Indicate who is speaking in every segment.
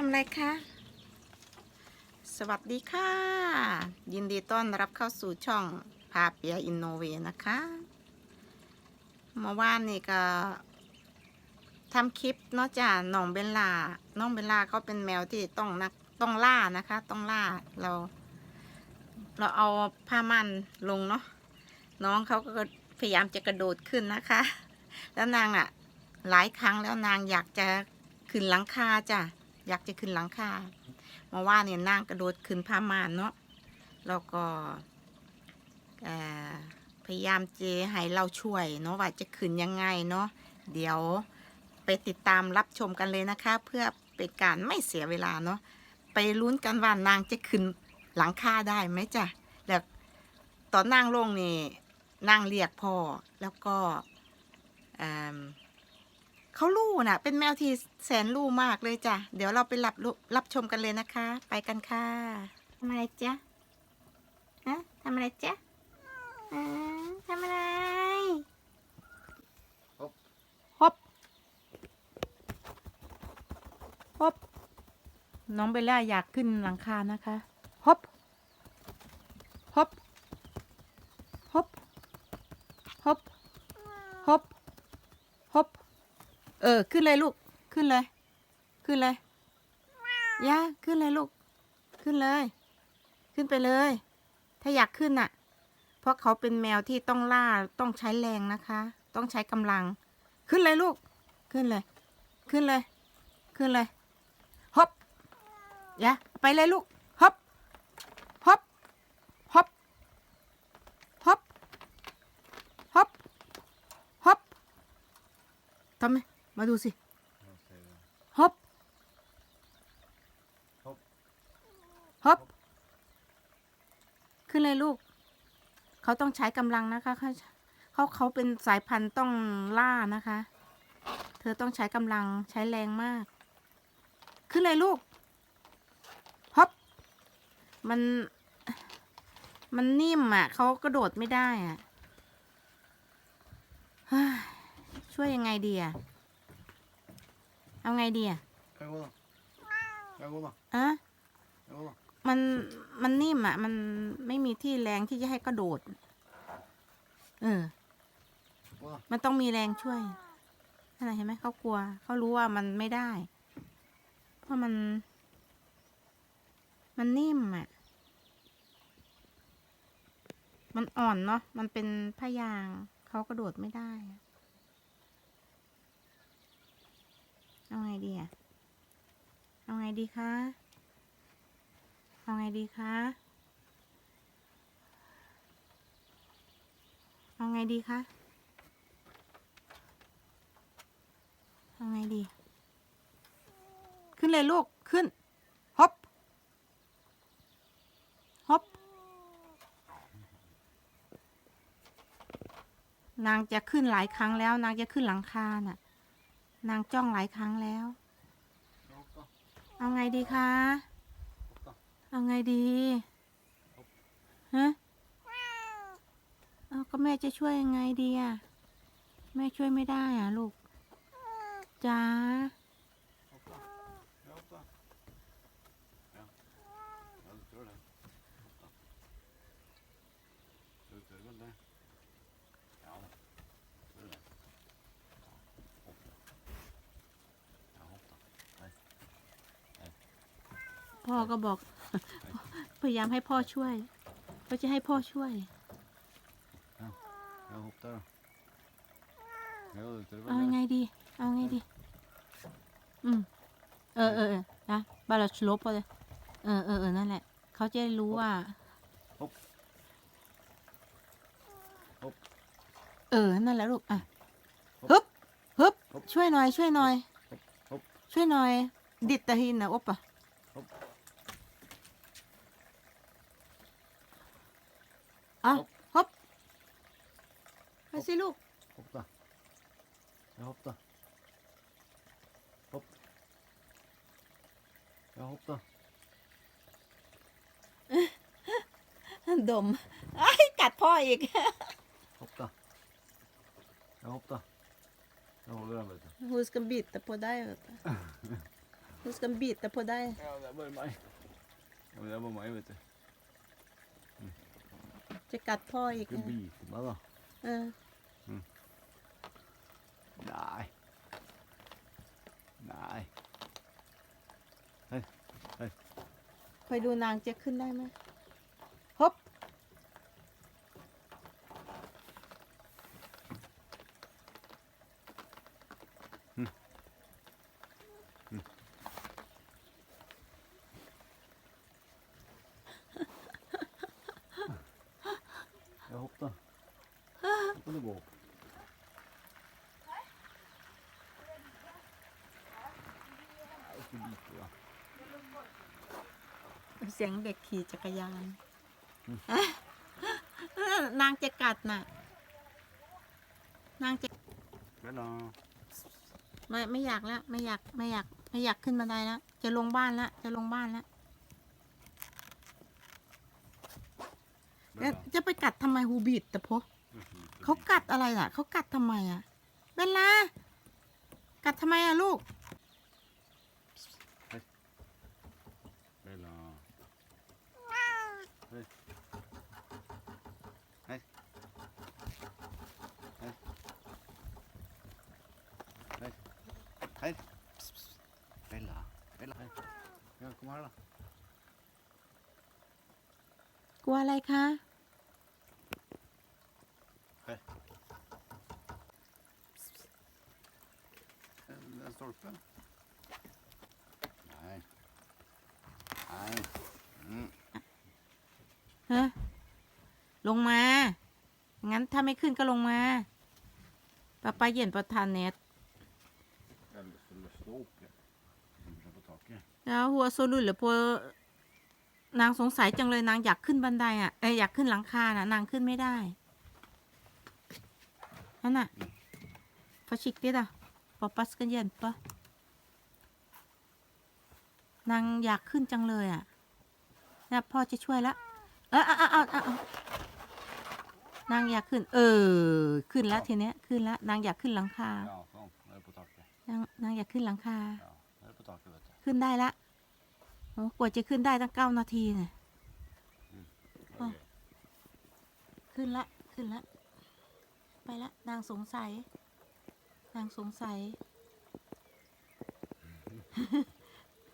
Speaker 1: ทำอะไรคะ สวัสดีค่ะ ยินดีต้อนรับเข้าสู่ช่องพาเปียอินโนเวนะคะ เมื่อวานนี่ก็ทำคลิปเนอกจากน้องเบลลาน้องเบลลาเขาเป็นแมวที่ต้องนักต้องล่านะคะ ต้องล่าเรา เราเอาผ้ามันลงเนาะ น้องเขาก็พยายามจะกระโดดขึ้นนะคะ แล้วนางอะหลายครั้งแล้วนางอยากจะขึ้นหลังคาจ้ะ อยากจะขึ้นหลังคามาว่าเนี่ยนางกระโดดขึ้นผ้าม่านเนาะแล้วก็พยายามเจให้เราช่วยเนาะว่าจะขึ้นยังไงเนาะเดี๋ยวไปติดตามรับชมกันเลยนะคะ เพื่อเป็นการไม่เสียเวลาเนาะไปลุ้นกันว่านางจะขึ้นหลังคาได้ไหมจ้ะแล้วตอนนั่งลงนี่นั่งเรียกพ่อแล้วก็ เอิ่มเขาลู่น่ะ เป็นแมวที่แสนลู่มากเลยจ้ะ เดี๋ยวเราไปรับรู้รับชมกันเลยนะคะ ไปกันค่ะทำอะไรจ๊ะฮะทำอะไรจ๊ะอ่าทำอะไร
Speaker 2: ฮบ
Speaker 1: ฮบฮบน้องเบลล่าอยากขึ้นหลังคานะคะฮบฮบฮบฮบฮบฮบเออ ขึ้นเลยลูก ขึ้นเลย ขึ้นเลยย่าขึ้นเลยลูก ขึ้นเลย ขึ้นไปเลย ถ้าอยากขึ้นน่ะ เพราะเขาเป็นแมวที่ต้องล่า ต้องใช้แรงนะคะ ต้องใช้กำลัง ขึ้นเลยลูก ขึ้นเลย ขึ้นเลย ขึ้นเลยฮบย่าไปเลยลูกฮบฮบฮบฮบฮบฮบทำไมมาดูสิฮบ
Speaker 2: ฮบ
Speaker 1: ฮบขึ้นเลยลูก เขาต้องใช้กำลังนะคะเขาเขาเขาเป็นสายพันธุ์ต้องล่านะคะ เธอต้องใช้กำลังใช้แรงมาก ขึ้นเลยลูกฮบมันมันนิ่มอะเขากระโดดไม่ได้อะเฮ้ยช่วยยังไงดีอะ เอาไงดีอะ
Speaker 2: Cagoda. Cagoda.
Speaker 1: อะ
Speaker 2: Cagoda.
Speaker 1: มันมันนิ่มอะ มันไม่มีที่แรงที่จะให้กระโดด เออ
Speaker 2: Cagoda.
Speaker 1: มันต้องมีแรงช่วยอะไรเห็นไหมเขากลัว เขารู้ว่ามันไม่ได้ เพราะมัน มันนิ่มอะ มันอ่อนเนาะ มันเป็นพยาง เขากระโดดไม่ได้อะ เอาไงดีอะเอาไงดีคะ เอาไงดีคะ เอาไงดีคะ เอาไงดี ขึ้นเลยลูก ขึ้นฮบฮบนางจะขึ้นหลายครั้งแล้ว นางจะขึ้นหลังคาน่ะ นางจ้องหลายครั้งแล้ว เอาไงดีคะ เอาไงดีฮะเอาก็แม่จะช่วยยังไงดีอะ แม่ช่วยไม่ได้อะลูกจ้า
Speaker 2: Cagoda. Ja. Ja, du tror det. Hoppa. Du tror vel det? Ja da. Tror det. Ja, hopp da. Ja, hopp da. Nei.
Speaker 1: พ่อก็บอก พยายามให้พ่อช่วย ก็จะให้พ่อช่วย
Speaker 2: Ja, hopp der da. Ja, du tror
Speaker 1: เอา
Speaker 2: vel
Speaker 1: ยังไง
Speaker 2: det?
Speaker 1: ดี เอาไงดี อืม เออเออเออนะบาลาชลบเลยเออเออเออนั่นแหละ เขาจะได้รู้ว่า
Speaker 2: Hopp. Hopp.
Speaker 1: เออ นั่นแหละลูก อะ
Speaker 2: ฮุ
Speaker 1: ฮึ
Speaker 2: บบ
Speaker 1: ฮึบ
Speaker 2: ฮึบ
Speaker 1: ช่วยหน่อย ช่วยหน่อย
Speaker 2: Hopp.
Speaker 1: ช่วยหน่อย ดิดตะหินนะอบปะ
Speaker 2: ฮึบ
Speaker 1: อะ
Speaker 2: ฮึบ
Speaker 1: ฮึบไปสิลูก
Speaker 2: Hopp da. Ja, hopp da. Hopp. Ja, hopp da.
Speaker 1: ดมไอ้ยกัดพ่ออีก
Speaker 2: Hopp da. Ja, hopp da. Jeg holder den, vet du.
Speaker 1: Hun skal bite på deg, vet du. Du ska bita på dig.
Speaker 2: Ja, det var mig. Ja, men det var mig, vet du.
Speaker 1: จะกัดพ่ออีก
Speaker 2: Ska bita mig då?
Speaker 1: เออ
Speaker 2: Nej. Nej.
Speaker 1: คอยดูนางจะขึ้นได้ไหมฮบ
Speaker 2: Jag hoppar. Nu får du gå upp. Jag ska bita dig.
Speaker 1: เสียงเด็กขี่จักรยาน
Speaker 2: อืม
Speaker 1: เออนางจะกัดน่ะ นางจะ
Speaker 2: Bella.
Speaker 1: ไม่ไม่อยากแล้ว ไม่อยากไม่อยาก ไม่อยากขึ้นบันไดแล้วจะลงบ้านแล้วจะลงบ้านแล้วแล้ว
Speaker 2: Bella.
Speaker 1: จะไปกัดทำไมฮูบิดแต่พอเขากัดอะไรล่ะเขากัดทำไมอะเบลลากัดทำไมอะลูก
Speaker 2: Ja, kom här då.
Speaker 1: กลัวอะไรคะ
Speaker 2: Den stolpen. Nej. Nej. Mm.
Speaker 1: ฮะลงมา งั้นถ้าไม่ขึ้นก็ลงมาป้าป้าเย็นประทานเน็ต
Speaker 2: Eller så lösna upp det. Himla på taket.
Speaker 1: แล้วหัวโซลุนหรือพนางสงสัยจังเลยนางอยากขึ้นบันไดอะเอยอยากขึ้นหลังคาน่ะนางขึ้นไม่ได้นั่นน่ะฟาชิกเดีอะปอปัสกันเย็นปะนางอยากขึ้นจังเลยอะนะพ่อจะช่วยละเออเอาเอาเอาเอาเอานางอยากขึ้น เออ ขึ้นแล้วทีเนี้ยขึ้นแล้วนางอยากขึ้นหลังคา
Speaker 2: Ja, sånt. Nu är det på taket.
Speaker 1: นางนางอยากขึ้นหลังคา ขึ้นได้ละโอ้กว่าจะขึ้นได้ตั้งเก้านาทีเนี่ย
Speaker 2: Okej.
Speaker 1: ขึ้นละ ขึ้นละ ไปละ นางสงสัย นางสงสัย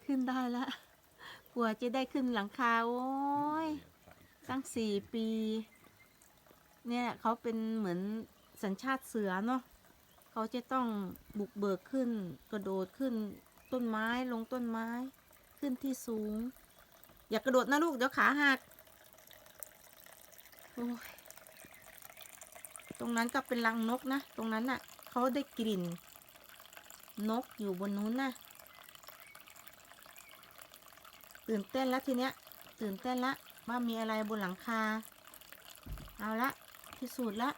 Speaker 1: ขึ้นได้ละกว่าจะได้ขึ้นหลังคา โอ้ย ตั้งสี่ปี เนี่ยเขาเป็นเหมือนสัญชาติเสือเนาะเขาจะต้องบุกเบิกขึ้น กระโดดขึ้น ต้นไม้ลงต้นไม้ ขึ้นที่สูง อย่ากระโดดนะลูกเดี๋ยวขาหักโอ้ยตรงนั้นก็เป็นรังนกนะ ตรงนั้นน่ะเขาได้กลิ่น นกอยู่บนนู้นน่ะตื่นเต้นแล้วทีเนี้ย ตื่นเต้นละว่ามีอะไรบนหลังคา เอาละพิสูจน์ละ